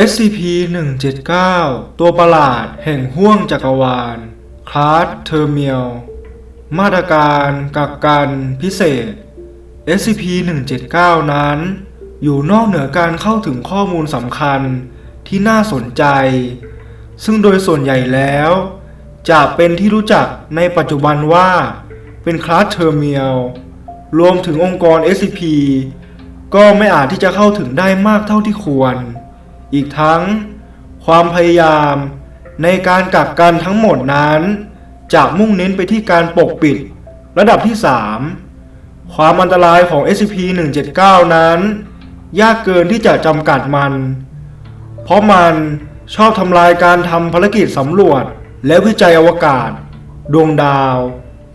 SCP-179 ตัวประหลาดแห่งห้วงจักรวาล คลาสเทอร์เมียล มาตรการกักกันพิเศษ SCP-179 นั้น อยู่นอกเหนือการเข้าถึงข้อมูลสำคัญที่น่าสนใจ ซึ่งโดยส่วนใหญ่แล้ว จะเป็นที่รู้จักในปัจจุบันว่า เป็นคลาสเทอร์เมียล รวมถึงองค์กร SCP ก็ไม่อาจที่จะเข้าถึงได้มากเท่าที่ควร อีกทั้ง ความพยายามในการกักกันทั้งหมดนั้นจะมุ่งเน้นไปที่การปกปิด ระดับที่ 3 ความอันตรายของ SCP-179 นั้น ยากเกินที่จะจำกัดมัน เพราะมันชอบทำลายการทำภารกิจสำรวจ และวิจัยอวกาศ ดวงดาว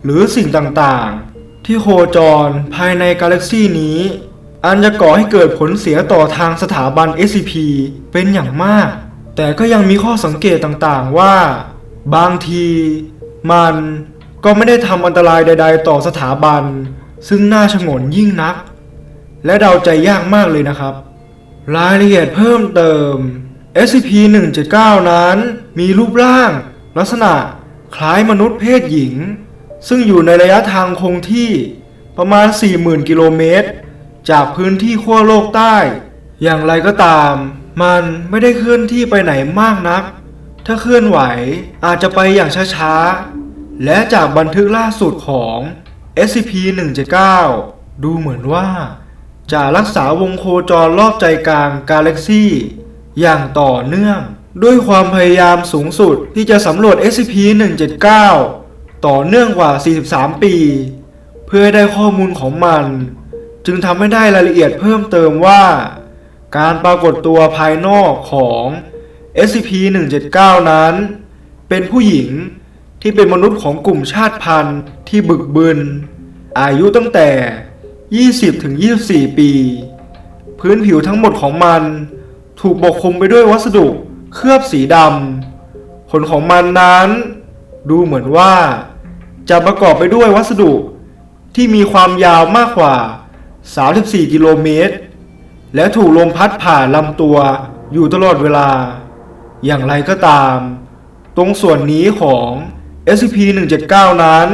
หรือสิ่งต่างๆ ที่โคจรภายในกาแล็กซีนี้ อันจะก่อให้เกิดผลเสียต่อทางสถาบัน SCP เป็นอย่างมาก แต่ก็ยังมีข้อสังเกตต่างๆว่า บางทีมันก็ไม่ได้ทำอันตรายใด ๆ ต่อสถาบัน ซึ่งน่าชงนยิ่งนัก และเดาใจยากมากเลยนะครับ รายละเอียดเพิ่มเติม SCP-179 นั้นมีรูปร่าง ลักษณะคล้ายมนุษย์เพศหญิง ซึ่งอยู่ในระยะทางคงที่ประมาณ 40,000 กิโลเมตร จากพื้นที่ขั้วโลกใต้ อย่างไรก็ตาม มันไม่ได้เคลื่อนที่ไปไหนมากนัก ถ้าเคลื่อนไหวอาจจะไปอย่างช้าๆ และจากบันทึกล่าสุดของ SCP-179 ดูเหมือนว่า จะรักษาวงโคจรรอบใจกลางกาแล็กซี่ อย่างต่อเนื่อง ด้วยความพยายามสูงสุดที่จะสำรวจ SCP-179 ต่อเนื่องกว่า 43 ปี เพื่อให้ได้ข้อมูลของมัน จึงทำให้ได้รายละเอียดเพิ่มเติมว่า การปรากฏตัวภายนอกของ SCP-179 นั้น เป็นผู้หญิงที่เป็นมนุษย์ของกลุ่มชาติพันธุ์ที่บึกบึน อายุตั้งแต่ 20-24 ปี พื้นผิวทั้งหมดของมันถูกปกคลุมไปด้วยวัสดุเคลือบสีดำขนของมันนั้น ดูเหมือนว่า จะประกอบไปด้วยวัสดุที่มีความยาวมากกว่า 34 กิโลเมตร และถูกลมพัดผ่านลำตัวอยู่ตลอดเวลา อย่างไรก็ตาม ตรงส่วนนี้ของ SCP-179 นั้น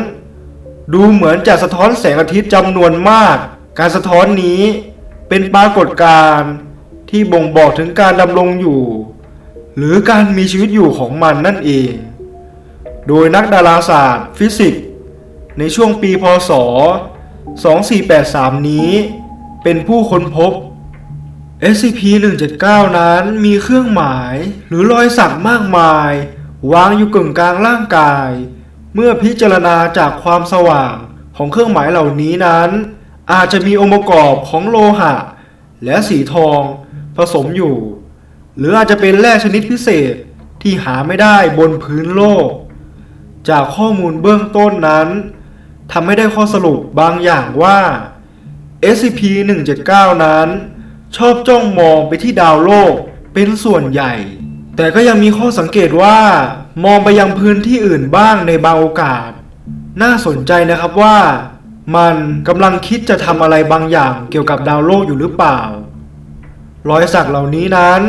ดูเหมือนจะสะท้อนแสงอาทิตย์จำนวนมาก การสะท้อนนี้เป็นปรากฏการณ์ที่บ่งบอกถึงการดำรงอยู่ หรือการมีชีวิตอยู่ของมันนั่นเอง โดยนักดาราศาสตร์ ฟิสิกส์ในช่วงปีพศ 2483 นี้ เป็นผู้ค้นพบ SCP-179 นั้นมีเครื่องหมายหรือรอยสักมากมาย วางอยู่กึ่งกลางร่างกาย เมื่อพิจารณาจากความสว่างของเครื่องหมายเหล่านี้นั้น อาจจะมีองค์ประกอบของโลหะ และสีทองผสมอยู่ หรืออาจจะเป็นแร่ชนิดพิเศษที่หาไม่ได้บนพื้นโลก จากข้อมูลเบื้องต้นนั้น ทำให้ได้ข้อสรุปบางอย่างว่า SCP-179 นั้น ชอบจ้องมองไปที่ดาวโลกเป็นส่วนใหญ่ แต่ก็ยังมีข้อสังเกตว่า มองไปยังพื้นที่อื่นบ้างในบางโอกาส น่าสนใจนะครับว่า มันกำลังคิดจะทำอะไรบางอย่างเกี่ยวกับดาวโลกอยู่หรือเปล่า รอยสักเหล่านี้นั้น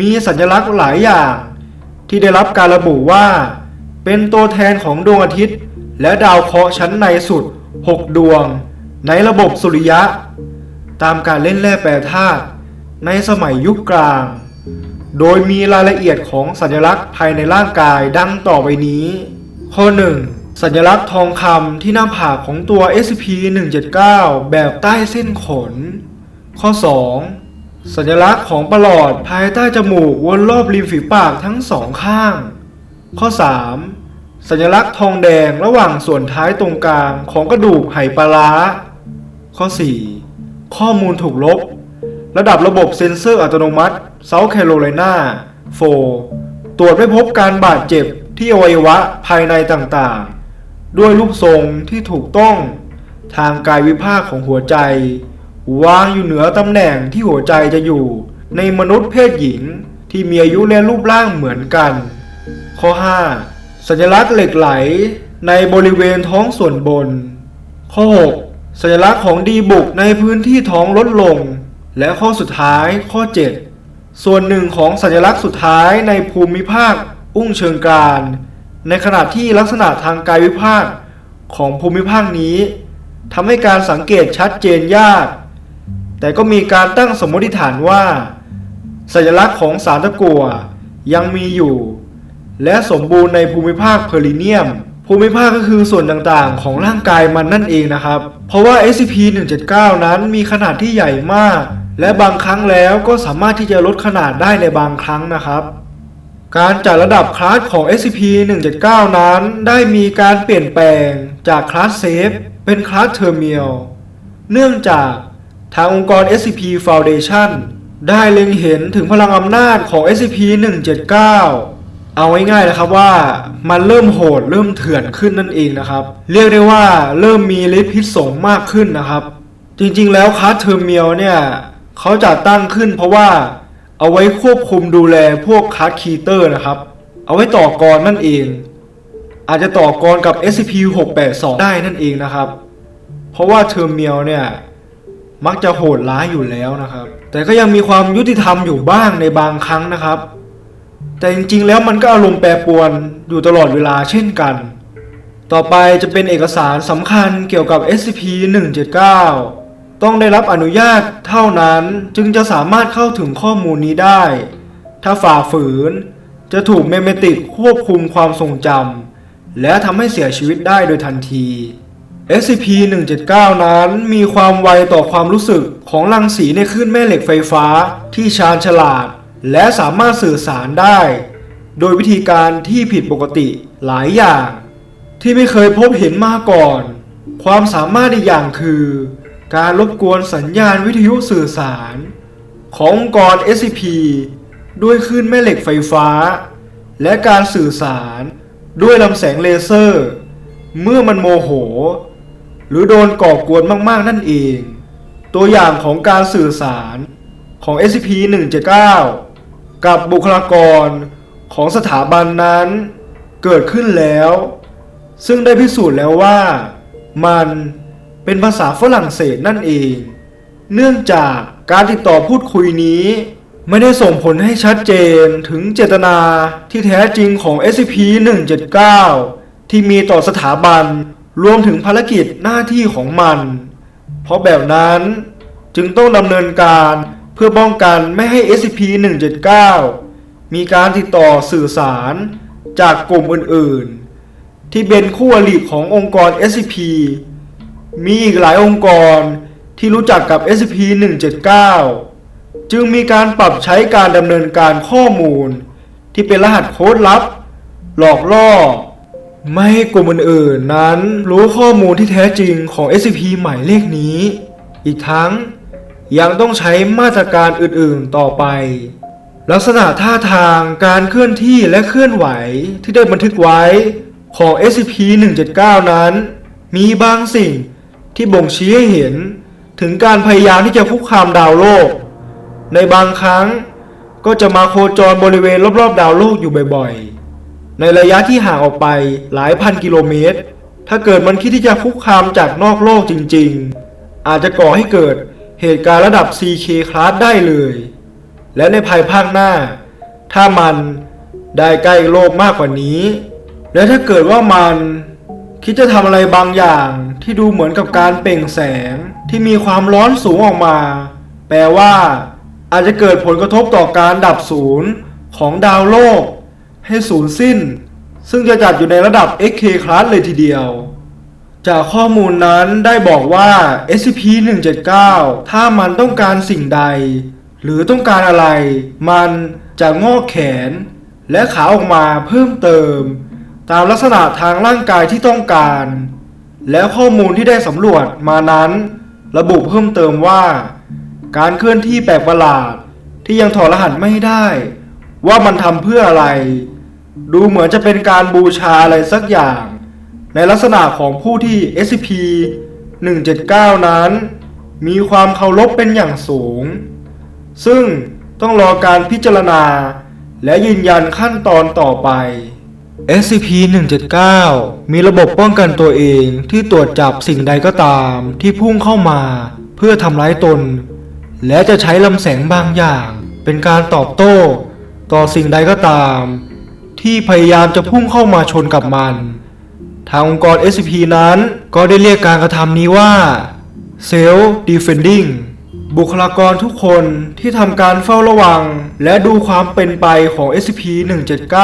มีสัญลักษณ์หลายอย่าง ที่ได้รับการระบุว่า เป็นตัวแทนของดวงอาทิตย์ และดาวเคราะห์ชั้นในสุด 6 ดวง ในระบบสุริยะ ตามการเล่นแร่แปรธาตุในสมัยยุคกลาง โดยมีรายละเอียดของสัญลักษณ์ภายในร่างกายดังต่อไปนี้ ข้อ 1 สัญลักษณ์ทองคำที่หน้าผากของตัว SCP-179 แบบใต้เส้นขน ข้อ 2 สัญลักษณ์ของประหลอดภายใต้จมูกวนรอบริมฝีปากทั้งสองข้าง ข้อ 3 สัญลักษณ์ทองแดงระหว่างส่วนท้ายตรงกลางของกระดูกไหปลาร้า ข้อ 4 ข้อมูลถูกลบ ระดับระบบเซ็นเซอร์อัตโนมัติเซาท์แคโรไลนาโฟตรวจไม่พบการบาดเจ็บที่อวัยวะภายในต่างๆ ด้วยรูปทรงที่ถูกต้องทางกายวิภาคของหัวใจ วางอยู่เหนือตำแหน่งที่หัวใจจะอยู่ ในมนุษย์เพศหญิงที่มีอายุและรูปร่างเหมือนกัน ข้อ 5 สัญลักษณ์เหล็กไหลในบริเวณท้องส่วนบน ข้อ 6 สัญลักษณ์ของดีบุกในพื้นที่ท้องลดลง และข้อสุดท้ายข้อ 7 ส่วนหนึ่งของสัญลักษณ์สุดท้ายในภูมิภาค อุ้งเชิงกรานในขณะที่ลักษณะทางกายวิภาคของภูมิภาคนี้ทำให้การสังเกตชัดเจนยาก แต่ก็มีการตั้งสมมติฐานว่า สัญลักษณ์ของสารตะกั่วยังมีอยู่ และสมบูรณ์ในภูมิภาคเพอริเนียม ภูมิภาคก็คือส่วนต่างๆ ของร่างกายมันนั่นเองนะครับ เพราะว่า SCP-179 นั้นมีขนาดที่ใหญ่มาก และบางครั้งแล้วก็สามารถที่จะลดขนาดได้ในบางครั้งนะครับการจัดระดับคลาสของ SCP-179 นั้นได้มีการเปลี่ยนแปลงจากคลาสเซฟเป็นคลาสเทอร์เมียลเนื่องจากทางองค์กร SCP Foundation ได้เล็งเห็นถึงพลังอำนาจของ SCP-179 เอาง่ายๆนะครับว่ามันเริ่มโหดเริ่มเถื่อนขึ้นนั่นเองนะครับ เรียกได้ว่าเริ่มมีฤทธิ์พิษสงมากขึ้นนะครับ จริงๆแล้วคลาสเทอร์เมียลเนี่ยเขาจัดตั้งขึ้นเพราะว่าเอาไว้ควบคุมดูแลพวกคลาสคีเตอร์นะครับ เอาไว้ต่อกรนั่นเอง อาจจะต่อกรกับ SCP-682 ได้นั่นเองนะครับ เพราะว่าเทอร์เมียลเนี่ยมักจะโหดร้ายอยู่แล้วนะครับ แต่ก็ยังมีความยุติธรรมอยู่บ้างในบางครั้งนะครับ แต่จริงๆ แล้วมันก็อารมณ์แปรปรวนอยู่ตลอดเวลาเช่นกัน ต่อไปจะเป็นเอกสารสำคัญเกี่ยวกับ SCP-179 ต้องได้รับอนุญาตเท่านั้นจึงจะสามารถเข้าถึงข้อมูลนี้ได้ ถ้าฝ่าฝืน จะถูกเมเมติกควบคุมความทรงจำและทำให้เสียชีวิตได้โดยทันที SCP-179 นั้นมีความไวต่อความรู้สึกของรังสีในคลื่นแม่เหล็กไฟฟ้าที่ชาญฉลาด และสามารถสื่อสารได้ โดยวิธีการที่ผิดปกติหลายอย่าง ที่ไม่เคยพบเห็นมาก่อน ความสามารถอีกอย่างคือ การรบกวนสัญญาณวิทยุสื่อสาร ขององค์กร SCP ด้วยคลื่นแม่เหล็กไฟฟ้า และการสื่อสารด้วยลำแสงเลเซอร์ เมื่อมันโมโห หรือโดนก่อกวนมากๆนั่นเอง ตัวอย่างของการสื่อสารของ SCP-179 กับบุคลากรของสถาบันนั้นเกิดขึ้นแล้ว ซึ่งได้พิสูจน์แล้วว่ามันเป็นภาษาฝรั่งเศสนั่นเอง เนื่องจากการติดต่อพูดคุยนี้ ไม่ได้ส่งผลให้ชัดเจนถึงเจตนาที่แท้จริงของ SCP-179 ที่มีต่อสถาบันรวมถึงภารกิจหน้าที่ของมัน เพราะแบบนั้นจึงต้องดำเนินการ เพื่อป้องกันไม่ให้ SCP-179 มีการติดต่อสื่อสารจากกลุ่มอื่นๆ ที่เป็นคู่อริขององค์กร SCP มีอีกหลายองค์กรที่รู้จักกับ SCP-179 จึงมีการปรับใช้การดำเนินการข้อมูล ที่เป็นรหัสโค้ดลับ หลอกล่อ ไม่ให้กลุ่มอื่นๆนั้นรู้ข้อมูลที่แท้จริงของ SCP หมายเลขนี้ อีกทั้ง ยังต้องใช้มาตรการอื่นๆต่อไป ลักษณะท่าทางการเคลื่อนที่และเคลื่อนไหวที่ได้บันทึกไว้ของ SCP-179 นั้น มีบางสิ่งที่บ่งชี้ให้เห็นถึงการพยายามที่จะคุกคามดาวโลก ในบางครั้งก็จะมาโคจรบริเวณรอบๆ ดาวโลกอยู่บ่อยๆ ในระยะที่ห่างออกไปหลายพันกิโลเมตร ถ้าเกิดมันคิดที่จะคุกคามจากนอกโลกจริงๆ อาจจะก่อให้เกิด เหตุการณ์ระดับ CK คลาสได้เลย และในภายภาคหน้า ถ้ามันได้ใกล้โลกมากกว่านี้ และถ้าเกิดว่ามันคิดจะทำอะไรบางอย่างที่ดูเหมือนกับการเปล่งแสงที่มีความร้อนสูงออกมา แปลว่าอาจจะเกิดผลกระทบต่อการดับศูนย์ของดาวโลก ให้สูญสิ้น ซึ่งจะจัดอยู่ในระดับ XK คลาสเลยทีเดียว จากข้อมูลนั้นได้บอกว่า SCP-179 ถ้ามันต้องการสิ่งใด หรือต้องการอะไร มันจะงอกแขน และขาออกมาเพิ่มเติม ตามลักษณะทางร่างกายที่ต้องการ แล้วข้อมูลที่ได้สำรวจมานั้น ระบุเพิ่มเติมว่า การเคลื่อนที่แปลกประหลาดที่ยังถอดรหัสไม่ได้ ว่ามันทำเพื่ออะไร ดูเหมือนจะเป็นการบูชาอะไรสักอย่าง ในลักษณะของผู้ที่ SCP 179 นั้น มีความเคารพเป็นอย่างสูง ซึ่งต้องรอการพิจารณา และยืนยันขั้นตอนต่อไป SCP-179 มีระบบป้องกันตัวเองที่ตรวจจับสิ่งใดก็ตามที่พุ่งเข้ามาเพื่อทำร้ายตน และจะใช้ลำแสงบางอย่างเป็นการตอบโต้ต่อสิ่งใดก็ตาม ที่พยายามจะพุ่งเข้ามาชนกับมัน ทางองค์กร SCP นั้นก็ได้เรียกการกระทำนี้ว่า Self Defending บุคลากรทุกคนที่ทำการเฝ้าระวัง และดูความเป็นไปของ SCP-179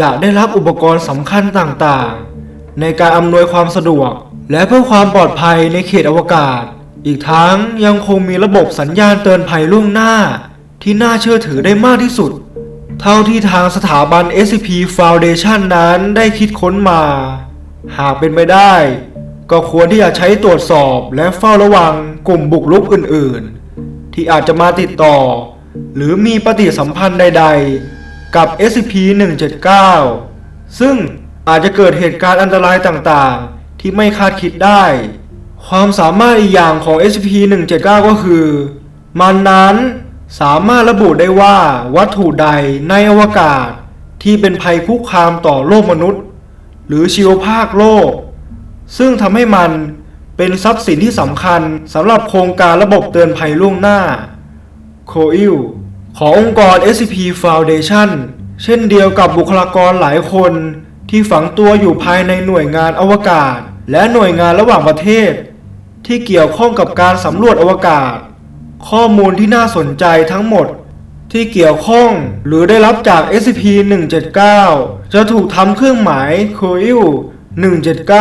จะได้รับอุปกรณ์สำคัญต่างๆ ในการอำนวยความสะดวก และเพื่อความปลอดภัยในเขตอวกาศ อีกทั้งยังคงมีระบบสัญญาณเตือนภัยล่วงหน้า ที่น่าเชื่อถือได้มากที่สุด เท่าที่ทางสถาบัน SCP Foundation นั้นได้คิดค้นมา หากเป็นไปได้ ก็ควรที่จะใช้ตรวจสอบและเฝ้าระวังกลุ่มบุกรุกอื่น ๆ ที่อาจจะมาติดต่อ หรือมีปฏิสัมพันธ์ใด ๆ กับ SCP-179 ซึ่งอาจจะเกิดเหตุการณ์อันตรายต่าง ๆ ที่ไม่คาดคิดได้ ความสามารถอีกอย่างของ SCP-179 ก็คือ มันนั้น สามารถระบุได้ว่าวัตถุใดในอวกาศที่เป็นภัยคุกคามต่อโลกมนุษย์ หรือชีวภาคโลก ซึ่งทำให้มันเป็นทรัพย์สินที่สำคัญสำหรับโครงการระบบเตือนภัยล่วงหน้าโคอิลขององค์กร SCP Foundation เช่นเดียวกับบุคลากรหลายคนที่ฝังตัวอยู่ภายในหน่วยงานอวกาศ และหน่วยงานระหว่างประเทศ ที่เกี่ยวข้องกับการสำรวจอวกาศ ข้อมูลที่น่าสนใจทั้งหมดที่เกี่ยวข้องหรือได้รับจาก SCP-179 จะถูกทำเครื่องหมาย COIL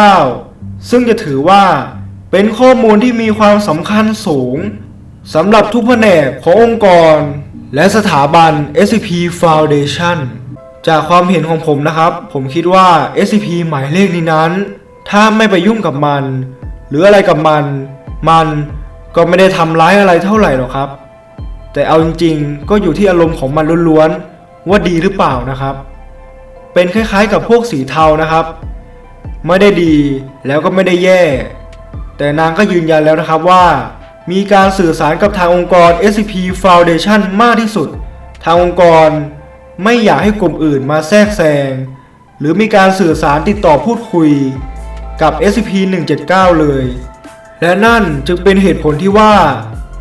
179 ซึ่งจะถือว่าเป็นข้อมูลที่มีความสำคัญสูงสำหรับทุกแผนกขององค์กร และสถาบัน SCP Foundation จากความเห็นของผมนะครับ ผมคิดว่า SCP หมายเลขนี้นั้น ถ้าไม่ไปยุ่งกับมัน หรืออะไรกับมัน มัน ก็ไม่ได้ทำร้ายอะไรเท่าไหร่หรอกครับ แต่เอาจริงๆ ก็อยู่ที่อารมณ์ของมันล้วนๆ ว่าดีหรือเปล่านะครับ เป็นคล้ายๆกับพวกสีเทานะครับ ไม่ได้ดีแล้วก็ไม่ได้แย่ แต่นางก็ยืนยันแล้วนะครับว่า มีการสื่อสารกับทางองค์กร SCP Foundation มากที่สุด ทางองค์กรไม่อยากให้กลุ่มอื่นมาแทรกแซง หรือมีการสื่อสารติดต่อพูดคุยกับ SCP-179 เลย และนั่นจึงเป็นเหตุผลที่ว่า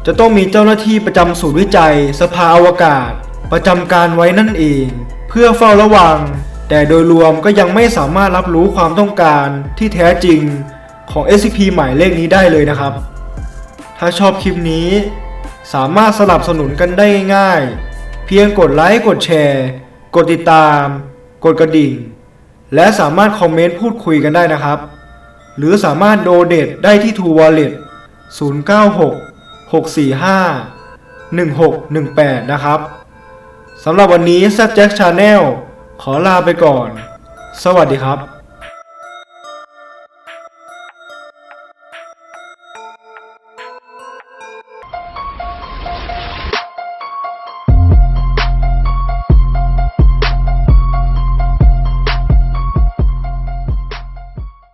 จะต้องมีเจ้าหน้าที่ประจำศูนย์วิจัย สภาอวกาศ ประจำการไว้นั่นเอง เพื่อเฝ้าระวัง แต่โดยรวมก็ยังไม่สามารถรับรู้ความต้องการที่แท้จริงของ SCP หมายเลขนี้ได้เลยนะครับ ถ้าชอบคลิปนี้ สามารถสนับสนุนกันได้ง่ายๆเพียงกดไลค์กดแชร์ กดติดตาม กดกระดิ่ง และสามารถคอมเมนต์พูดคุยกันได้นะครับ หรือสามารถโดเดตได้ที่ True Wallet 096 645 1618 นะครับสำหรับวันนี้ z j a c k Channel ขอลาไปก่อน สวัสดีครับ